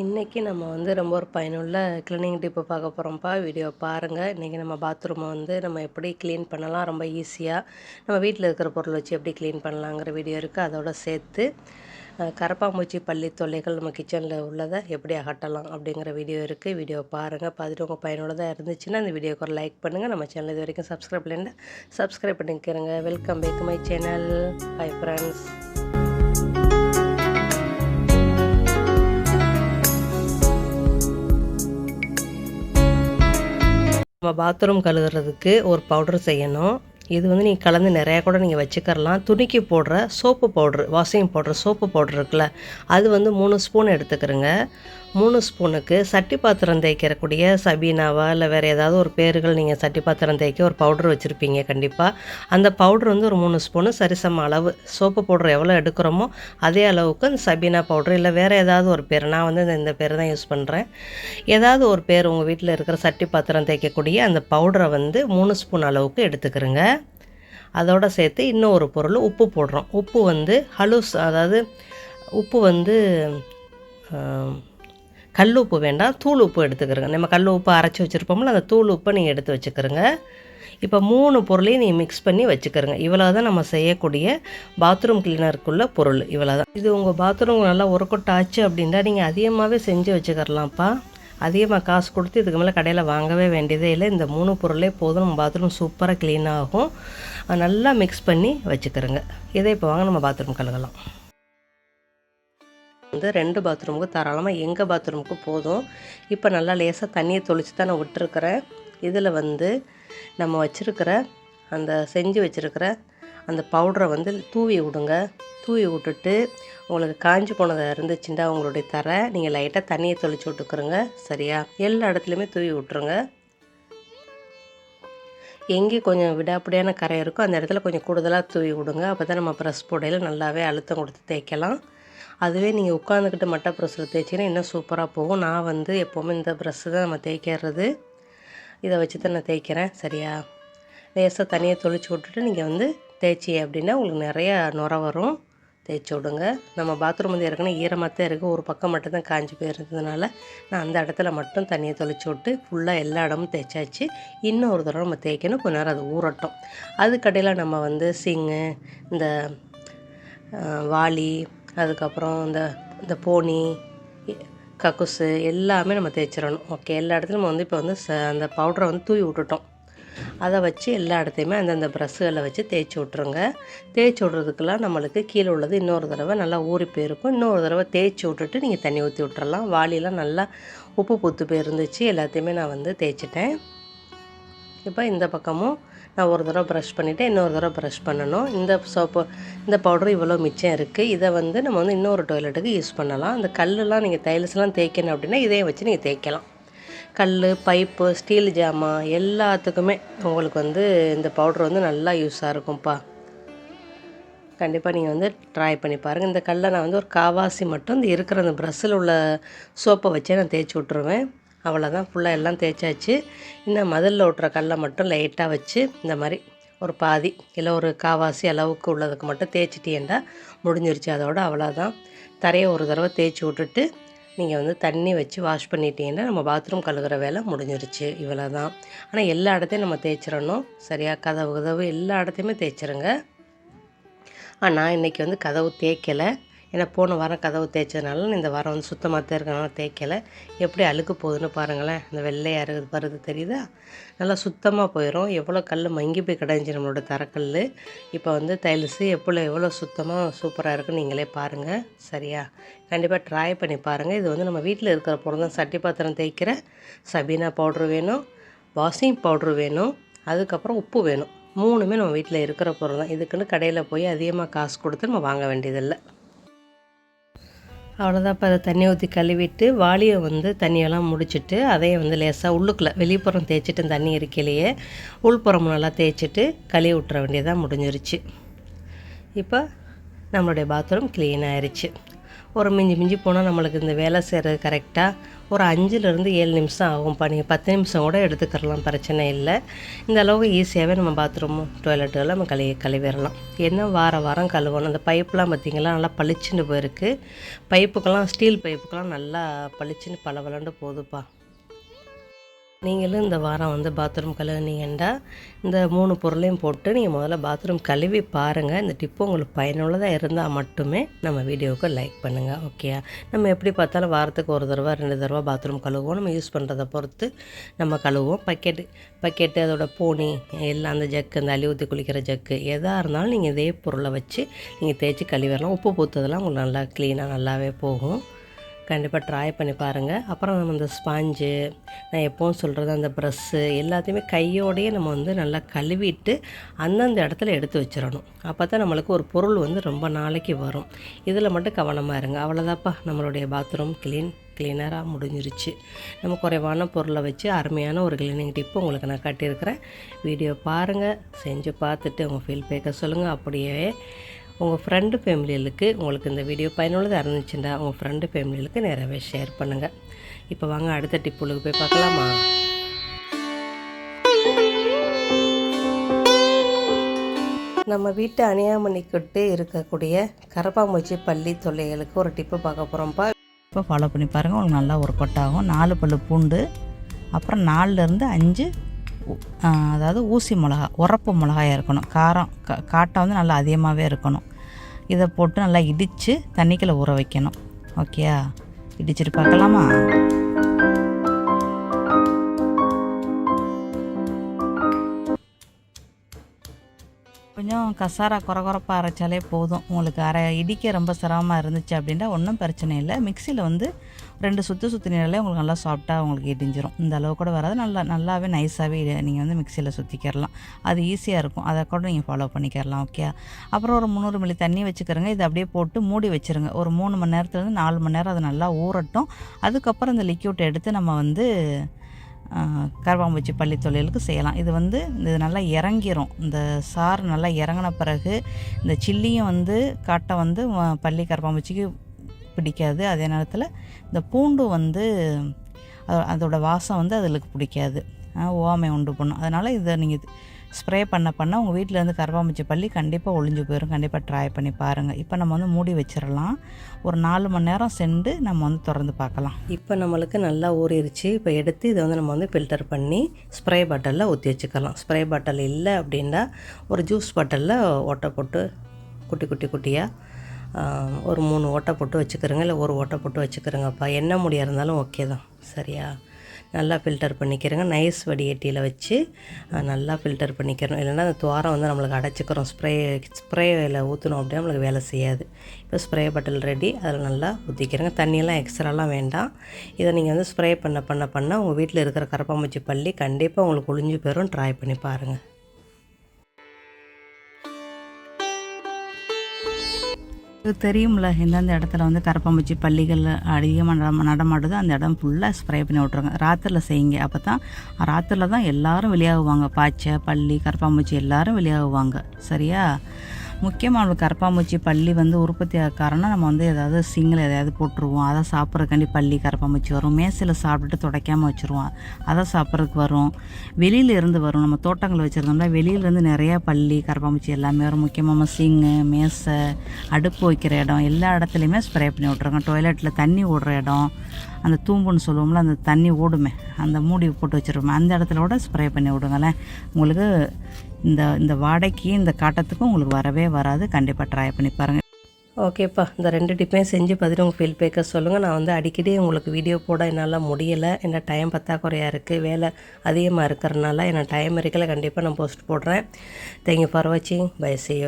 இன்றைக்கி நம்ம வந்து ரொம்ப ஒரு பயனுள்ள க்ளீனிங் டிப்பு பார்க்க போகிறோம்ப்பா வீடியோ பாருங்கள் இன்றைக்கி நம்ம பாத்ரூமை வந்து நம்ம எப்படி க்ளீன் பண்ணலாம்? ரொம்ப ஈஸியாக நம்ம வீட்டில் இருக்கிற பொருள் வச்சு எப்படி க்ளீன் பண்ணலாங்கிற வீடியோ இருக்குது அதோட சேர்த்து கரப்பாம்பூச்சி பள்ளி தொல்லைகள் நம்ம கிச்சனில் உள்ளதை எப்படி அகட்டலாம் அப்படிங்கிற வீடியோ இருக்குது வீடியோ பாருங்கள் பார்த்துட்டு உங்கள் பயனுள்ளதாக இருந்துச்சுன்னா அந்த வீடியோக்கு ஒரு லைக் பண்ணுங்கள் நம்ம சேனல் இது வரைக்கும் சப்ஸ்கிரைப் பண்ணிட்டு சப்ஸ்கிரைப் பண்ணிக்கிறேங்க. Welcome back my channel hi friends இப்போ பாத்ரூம் கழுகுறதுக்கு ஒரு பவுடர் செய்யணும். இது வந்து நீங்கள் கலந்து நிறையா கூட நீங்கள் வச்சுக்கரலாம் துணிக்கு போடுற soap powder washing powder soap powder இருக்குல்ல அது வந்து மூணு ஸ்பூன் எடுத்துக்கிறோங்க. மூணு ஸ்பூனுக்கு சட்டி பாத்திரம் தேய்க்கிறக்கூடிய சபீனாவா இல்லை வேறு ஏதாவது ஒரு பேர்கள் நீங்கள் சட்டி பாத்திரம் தேய்க்க ஒரு பவுடர் வச்சுருப்பீங்க கண்டிப்பாக அந்த பவுடர் வந்து ஒரு மூணு ஸ்பூனு சரிசம அளவு. சோப்பு பவுடர் எவ்வளோ எடுக்கிறோமோ அதே அளவுக்கு அந்த சபீனா பவுடர் இல்லை வேறு ஏதாவது ஒரு பேர். நான் வந்து இந்த- இந்த பேர் தான் யூஸ் பண்ணுறேன் ஏதாவது ஒரு பேர் உங்கள் வீட்டில் இருக்கிற சட்டி பாத்திரம் தேய்க்கக்கூடிய அந்த பவுடரை வந்து மூணு ஸ்பூன் அளவுக்கு எடுத்துக்கிறோங்க. அதோட சேர்த்து இன்னும் ஒரு பொருள் உப்பு போடுறோம். உப்பு வந்து ஹலூஸ் அதாவது உப்பு வந்து கல் உப்பு வேண்டாம் தூள் உப்பு எடுத்துக்கிறோங்க. நம்ம கல் உப்பு அரைச்சி வச்சுருப்போம்ல அந்த தூள் உப்பை நீங்கள் எடுத்து வச்சுக்கிறங்க. இப்போ மூணு பொருளையும் நீங்கள் மிக்ஸ் பண்ணி வச்சுக்கிறங்க. இவ்வளோ தான் நம்ம செய்யக்கூடிய பாத்ரூம் கிளீனருக்குள்ள பொருள். இவ்வளோ தான் இது உங்கள் பாத்ரூம் நல்லா ஒர்க் ஆச்சு அப்படின்னா நீங்கள் அதிகமாகவே செஞ்சு வச்சுக்கிறலாம்ப்பா. அதிகமாக காசு கொடுத்து இதுக்கு மேலே கடையில் வாங்கவே வேண்டியதே இல்லை. இந்த மூணு பொருளே போதும். நம்ம பாத்ரூம் சூப்பராக க்ளீன் ஆகும். அது நல்லா மிக்ஸ் பண்ணி வச்சுக்கிறோங்க. இதை இப்போ வாங்க நம்ம பாத்ரூம் கழுகலாம் வந்து ரெண்டு பாத்ரூமுக்கு தாராளமாக எங்கள் பாத்ரூமுக்கு போதும். இப்போ நல்லா லேசாக தண்ணியை தொளிச்சு தான் நான் விட்டுருக்குறேன். இதில் வந்து நம்ம வச்சுருக்கிற அந்த செஞ்சு வச்சுருக்கிற அந்த பவுடரை வந்து தூவி விடுங்க. தூவி விட்டுட்டு உங்களுக்கு காஞ்சி போனதாக இருந்துச்சுன்னா உங்களுடைய தரை நீங்கள் லைட்டாக தண்ணியை தொளிச்சு விட்டுக்குறோங்க. சரியா? எல்லா இடத்துலையுமே தூவி விட்ருங்க எங்கே கொஞ்சம் விடாப்பிடியான கரை இருக்கோ அந்த இடத்துல கொஞ்சம் கூடுதலாக தூவி விடுங்க. அப்போ தான் நம்ம ப்ரெஸ் போடையில் நல்லாவே அழுத்தம் கொடுத்து தேய்க்கலாம். அதுவே நீங்கள் உட்காந்துக்கிட்டு மட்டை ப்ரெஸ்ஸில் தேய்ச்சிங்கன்னா இன்னும் சூப்பராக போகும். நான் வந்து எப்போவுமே இந்த ப்ரெஸ்ஸு தான் நம்ம தேய்க்கிறது. இதை வச்சு தான் நான் தேய்க்கிறேன். சரியா? லேசாக தனியாக தொளிச்சு விட்டுட்டு நீங்கள் வந்து தேய்ச்சி அப்படின்னா உங்களுக்கு நிறையா நுர வரும். தேய்ச்சி விடுங்க. நம்ம பாத்ரூம் வந்து ஏற்கனவே ஈரமாக தான் இருக்குது ஒரு பக்கம் மட்டும் தான் காஞ்சி போயிருந்ததுனால நான் அந்த இடத்துல மட்டும் தண்ணியை தொளிச்சு விட்டு ஃபுல்லாக எல்லா இடமும் தேய்ச்சாச்சு. இன்னும் ஒரு தடவை நம்ம தேய்க்கணும். கொஞ்ச நேரம் அது ஊறட்டும். அதுக்கடையில் நம்ம வந்து சிங்கு இந்த வாளி அதுக்கப்புறம் இந்த இந்த போனி இ- கக்குசு எல்லாமே நம்ம தேய்ச்சிடணும். ஓகே எல்லா இடத்துலையும் நம்ம வந்து இப்போ வந்து ச அந்த பவுடரை வந்து தூவி விட்டுட்டோம். அதை வச்சு எல்லா இடத்தையுமே அந்தந்த ப்ரஷ்களை வச்சு தேய்ச்சி விட்ருங்க தேய்ச்சி விட்றதுக்கெல்லாம் நம்மளுக்கு கீழே உள்ளது இன்னொரு தடவை நல்லா ஊறி போயிருக்கும். இன்னொரு தடவை தேய்ச்சி விட்டுட்டு நீங்கள் தண்ணி ஊற்றி விட்றலாம் வாளிலாம் நல்லா உப்பு பூத்து போயிருந்துச்சு. எல்லாத்தையுமே நான் வந்து தேய்ச்சிட்டேன். இப்போ இந்த பக்கமும் நான் ஒரு தடவை ப்ரஷ் பண்ணிவிட்டு இன்னொரு தடவை ப்ரஷ் பண்ணணும். இந்த சோப்பு இந்த பவுடர் இவ்வளோ மிச்சம் இருக்குது இதை வந்து நம்ம வந்து இன்னொரு டாய்லெட்டுக்கு யூஸ் பண்ணலாம். அந்த கல்லுலாம் நீங்கள் தைலஸ்லாம் தேய்க்கணும் அப்படின்னா இதையும் வச்சு நீங்கள் தேய்க்கலாம். கல் பைப்பு ஸ்டீல் ஜாமான் எல்லாத்துக்குமே உங்களுக்கு வந்து இந்த பவுடர் வந்து நல்லா யூஸாக இருக்கும்ப்பா கண்டிப்பாக நீங்கள் வந்து ட்ரை பண்ணி பாருங்கள் இந்த கல்லை நான் வந்து ஒரு காவாசி மட்டும் இந்த இருக்கிற அந்த ப்ரஷ்ஷில் உள்ள சோப்பை வச்சே நான் தேய்ச்சி விட்ருவேன் அவ்வளோதான். ஃபுல்லாக எல்லாம் தேய்ச்சாச்சு. இன்னும் மதிலில் ஓட்டுற கல்லை மட்டும் லைட்டாக வச்சு இந்த மாதிரி ஒரு பாதி இல்லை ஒரு காவாசி அளவுக்கு உள்ளதுக்கு மட்டும் தேய்ச்சிட்டீங்கன்னா முடிஞ்சிருச்சு. அதோட அவ்வளோதான். தரையை ஒரு தடவை தேய்ச்சி விட்டுட்டு நீங்கள் வந்து தண்ணி வச்சு வாஷ் பண்ணிட்டீங்கன்னா நம்ம பாத்ரூம் கழுகுற வேலை முடிஞ்சிருச்சு. இவ்வளோ தான் ஆனால் எல்லா இடத்தையும் நம்ம தேய்ச்சிடணும். சரியா? கதவு கதவு எல்லா இடத்தையுமே தேய்ச்சிருங்க. ஆனால் இன்றைக்கி வந்து கதவு தேய்க்கலை. ஏன்னா போன வாரம் கதவு தேய்ச்சதுனால நான் இந்த வாரம் வந்து சுத்தமாக தான் இருக்கனால தேய்க்கலை. எப்படி அழுக்கு போகுதுன்னு பாருங்களேன். இந்த வெள்ளையாக இருக்குது வருது தெரியுதா? நல்லா சுத்தமாக போயிடும் எவ்வளோ கல் மங்கி போய் கிடஞ்சி நம்மளோட தரக்கல் இப்போ வந்து டைல்ஸு எவ்வளோ எவ்வளோ சுத்தமாக சூப்பராக இருக்குன்னு நீங்களே பாருங்கள் சரியா? கண்டிப்பாக ட்ரை பண்ணி பாருங்கள் இது வந்து நம்ம வீட்டில் இருக்கிற பொருள் தான். சட்டி பாத்திரம் தேய்க்கிற சபீனா பவுட்ரு வேணும். வாஷிங் பவுட்ரு வேணும். அதுக்கப்புறம் உப்பு வேணும். மூணுமே நம்ம வீட்டில் இருக்கிற பொருள் தான். இதுக்குன்னு கடையில் போய் அதிகமாக காசு கொடுத்து நம்ம வாங்க வேண்டியதில்லை. அவ்வளோதான் இப்போ அதை தண்ணி ஊற்றி கழுவிட்டு வாளியை வந்து தண்ணியெல்லாம் முடிச்சுட்டு அதையும் வந்து லேசாக உள்ளுக்குள்ளே வெளிப்புறம் தேய்ச்சிட்டு தண்ணி இருக்கையிலேயே உள்புறம் நல்லா தேய்ச்சிட்டு கழுவி விட்டுற வேண்டியதாக முடிஞ்சிருச்சு. இப்போ நம்மளுடைய பாத்ரூம் க்ளீன் ஆயிடுச்சு ஒரு மிஞ்சி மிஞ்சி போனால் நம்மளுக்கு இந்த வேலை செய்கிறது கரெக்டாக ஒரு அஞ்சுலேருந்து ஏழு நிமிஷம் ஆகும்ப்பா. நீங்கள் பத்து நிமிஷம் கூட எடுத்துக்கிறலாம் பிரச்சனை இல்லை. இந்த அளவுக்கு ஈஸியாகவே நம்ம பாத்ரூம் டாய்லெட்டுகள் நம்ம கழுவி கழுவிடலாம். என்ன வார வாரம் கழுவணும்? அந்த பைப்லாம் பார்த்திங்களா நல்லா பளிச்சுன்னு போயிருக்கு. பைப்புக்கெல்லாம் ஸ்டீல் பைப்புக்கெல்லாம் நல்லா பளிச்சுன்னு பளபளன்னு போகுதுப்பா நீங்களும் இந்த வாரம் வந்து பாத்ரூம் கழுவுனீங்கன்னா இந்த மூணு பொருளையும் போட்டு நீங்கள் முதல்ல பாத்ரூம் கழுவி பாருங்கள் இந்த டிப்பு உங்களுக்கு பயனுள்ளதாக இருந்தால் மட்டுமே நம்ம வீடியோவுக்கு லைக் பண்ணுங்கள் ஓகே நம்ம எப்படி பார்த்தாலும் வாரத்துக்கு ஒரு தடவை ரெண்டு தடவை பாத்ரூம் கழுவுவோம். நம்ம யூஸ் பண்ணுறதை பொறுத்து நம்ம கழுவுவோம். பக்கெட்டு பக்கெட்டு அதோட பூனி எல்லாம் அந்த ஜக்கு அந்த அழி ஊற்றி குளிக்கிற ஜக்கு எதாக இருந்தாலும் நீங்கள் இதே பொருளை வச்சு நீங்கள் தேய்ச்சி கழுவிடலாம். உப்பு பூத்ததெல்லாம் உங்களுக்கு நல்லா க்ளீனாக நல்லாவே போகும். கண்டிப்பாக ட்ரை பண்ணி பாருங்கள் அப்புறம் நம்ம இந்த ஸ்பாஞ்சு நான் எப்போவும் சொல்கிறது அந்த ப்ரஷ்ஷு எல்லாத்தையுமே கையோடையே நம்ம வந்து நல்லா கழுவிட்டு அந்தந்த இடத்துல எடுத்து வச்சிடணும். அப்போ தான் நம்மளுக்கு ஒரு பொருள் வந்து ரொம்ப நாளைக்கு வரும். இதில் மட்டும் கவனமாக இருங்க. அவ்வளோதாப்பா நம்மளுடைய பாத்ரூம் க்ளீன் க்ளீனராக முடிஞ்சிருச்சு. நம்ம குறைவான பொருளை வச்சு அருமையான ஒரு கிளீனிங் டிப்பு உங்களுக்கு நான் கட்டியிருக்கிறேன். வீடியோ பாருங்கள் செஞ்சு பார்த்துட்டு உங்கள் ஃபீல் பேக்க சொல்லுங்கள் அப்படியே உங்கள் ஃப்ரெண்டு ஃபேமிலிகளுக்கு உங்களுக்கு இந்த வீடியோ பயனுள்ளதாக இருந்துச்சுன்னா உங்கள் ஃப்ரெண்டு ஃபேமிலிகளுக்கு நிறையவே ஷேர் பண்ணுங்கள் இப்போ வாங்க அடுத்த டிப்புளுக்கு போய் பார்க்கலாமா? நம்ம வீட்டு அணியாமணிக்கிட்டு இருக்கக்கூடிய கரப்பாம்பூச்சி பள்ளி தொல்லைகளுக்கு ஒரு டிப்பு பார்க்க போகிறோம்ப்பா இப்போ ஃபாலோ பண்ணி பாருங்கள் உங்களுக்கு நல்லா ஒர்க் அவுட் ஆகும். நாலு பல்லு பூண்டு அப்புறம் நாலுலேருந்து அஞ்சு அதாவது ஊசி மிளகா உரப்பு மிளகாயாக இருக்கணும். காரம் கா காட்டம் வந்து நல்லா அதிகமாகவே இருக்கணும். இதை போட்டு நல்லா இடித்து தண்ணிக்குள்ளே ஊற வைக்கணும். ஓகேயா? இடிச்சிட்டு பார்க்கலாமா? கொஞ்சம் கசாரா குறகுறப்பாக அரைச்சாலே போதும். உங்களுக்கு அரை இடிக்க ரொம்ப சிரமமாக இருந்துச்சு அப்படின்னா ஒன்றும் பிரச்சனை இல்லை. மிக்சியில் வந்து ரெண்டு சுற்று சுற்றினாலே உங்களுக்கு நல்லா சாஃப்டாக உங்களுக்கு இடிஞ்சிரும். இந்த அளவு கூட வராது. நல்லா நல்லாவே நைஸாகவே நீங்கள் வந்து மிக்சியில் சுற்றிக்கிறலாம் அது ஈஸியாக இருக்கும். அதை கூட நீங்கள் ஃபாலோ பண்ணிக்கிறலாம் ஓகே அப்புறம் ஒரு முந்நூறு மில்லி தண்ணி வச்சுக்கிறங்க. இதை அப்படியே போட்டு மூடி வச்சுருங்க. ஒரு மூணு மணி நேரத்துலேருந்து நாலு மணி நேரம் அது நல்லா ஊறட்டும். அதுக்கப்புறம் இந்த லிக்யூட் எடுத்து நம்ம வந்து கருவாம்பூச்சி பள்ளி தொழிலுக்கு செய்யலாம். இது வந்து இது நல்லா இறங்கிரும். இந்த சாறு நல்லா இறங்கின பிறகு இந்த சில்லியும் வந்து காட்டை வந்து பள்ளி கருப்பாம்பூச்சிக்கு பிடிக்காது. அதே நேரத்தில் இந்த பூண்டு வந்து அதோட வாசம் வந்து அதுகளுக்கு பிடிக்காது. ஓமை உண்டு பண்ணும். அதனால் இதை நீங்கள் ஸ்ப்ரே பண்ண பண்ண உங்கள் வீட்டிலேருந்து இருந்து பள்ளி கண்டிப்பாக ஒளிஞ்சு போயிடும் கண்டிப்பாக ட்ரை பண்ணி பாருங்கள் இப்போ நம்ம வந்து மூடி வச்சிடலாம் ஒரு நாலு மணி நேரம் சென்று நம்ம வந்து திறந்து பார்க்கலாம். இப்போ நம்மளுக்கு நல்லா ஊறிடுச்சு இப்போ எடுத்து இதை வந்து நம்ம வந்து ஃபில்டர் பண்ணி ஸ்ப்ரே பாட்டிலில் ஊற்றி வச்சுக்கலாம். ஸ்ப்ரே பாட்டில் இல்லை அப்படின்னா ஒரு ஜூஸ் பாட்டிலில் ஓட்டை போட்டு குட்டி குட்டி குட்டியாக ஒரு மூணு ஓட்டை போட்டு வச்சுக்கிறோங்க. இல்லை ஒரு ஓட்டை போட்டு வச்சுக்கிறோங்கப்பா. என்ன முடியாக இருந்தாலும் ஓகே தான். சரியா? நல்லா ஃபில்டர் பண்ணிக்கிறேங்க. நைஸ் வடிகட்டியில் வச்சு நல்லா ஃபில்டர் பண்ணிக்கிறோம் இல்லைன்னா அந்த துவாரம் வந்து நம்மளுக்கு அடைச்சிக்கிறோம். ஸ்ப்ரே ஸ்ப்ரேயில் ஊற்றணும் அப்படின்னா நம்மளுக்கு வேலை செய்யாது. இப்போ ஸ்ப்ரே பாட்டில் ரெடி அதில் நல்லா ஊற்றிக்கிறேங்க தண்ணியெல்லாம் எக்ஸ்ட்ராலாம் வேண்டாம். இதை நீங்கள் வந்து ஸ்ப்ரே பண்ண பண்ண பண்ண உங்கள் வீட்டில் இருக்கிற கரப்பாம்பூச்சி பள்ளி கண்டிப்பாக உங்களுக்கு ஒளிஞ்சு போயிடும் ட்ரை பண்ணி பாருங்கள் தெரியும்ல எந்தெந்த இடத்துல வந்து கரப்பாம்பூச்சி பள்ளிகள் அதிகமாக நட நடமாடுதோ. அந்த இடம் ஃபுல்லாக ஸ்ப்ரே பண்ணி விட்ருங்க ராத்திரில் செய்யுங்க. அப்போ தான் ராத்திரியில் தான் எல்லாரும் வெளியாகுவாங்க. பாய்ச்சை பள்ளி கரப்பாம்பூச்சி எல்லாரும் வெளியாகுவாங்க. சரியா? முக்கியமாக நம்மளுக்கு கரப்பாம்பூச்சி பள்ளி வந்து உற்பத்தி ஆக காரணம் நம்ம வந்து ஏதாவது சிங்கில் எதாவது போட்டுருவோம். அதை சாப்பிட்றதுக்காண்டி பள்ளி கரப்பாம்பூச்சி வரும். மேசையில் சாப்பிட்டுட்டு துடைக்காமல் வச்சுருவோம். அதை சாப்பிட்றதுக்கு வரும். வெளியில இருந்து வரும். நம்ம தோட்டங்கள் வச்சுருந்தோம்னா வெளியிலேருந்து நிறையா பள்ளி கரப்பாம்பூச்சி எல்லாமே வரும். முக்கியமாக சிங்கு மேசை அடுப்பு வைக்கிற இடம் எல்லா இடத்துலையுமே ஸ்ப்ரே பண்ணி விட்ருங்க டாய்லெட்டில் தண்ணி ஓடுற இடம் அந்த தூம்புன்னு சொல்லுவோம்ல அந்த தண்ணி ஓடுமே அந்த மூடி போட்டு வச்சுருவோமே அந்த இடத்துல கூட ஸ்ப்ரே பண்ணி விடுங்களேன். உங்களுக்கு இந்த இந்த வாடைக்கு இந்த காட்டத்துக்கும் உங்களுக்கு வரவே வராது. கண்டிப்பாக ட்ரை பண்ணி பாருங்கள் ஓகேப்பா இந்த ரெண்டு டிப்பையும் செஞ்சு பார்த்துட்டு உங்கள் ஃபீல் பேக்க சொல்லுங்கள் நான் வந்து அடிக்கடி உங்களுக்கு வீடியோ போட என்னால் முடியலை. என்ன டைம் பத்தாக்குறையாக இருக்குது வேலை அதிகமாக இருக்கிறனால என்ன டைம் இருக்கல கண்டிப்பாக நான் போஸ்ட் போடுறேன். தேங்க்யூ ஃபார் வாட்சிங் பை see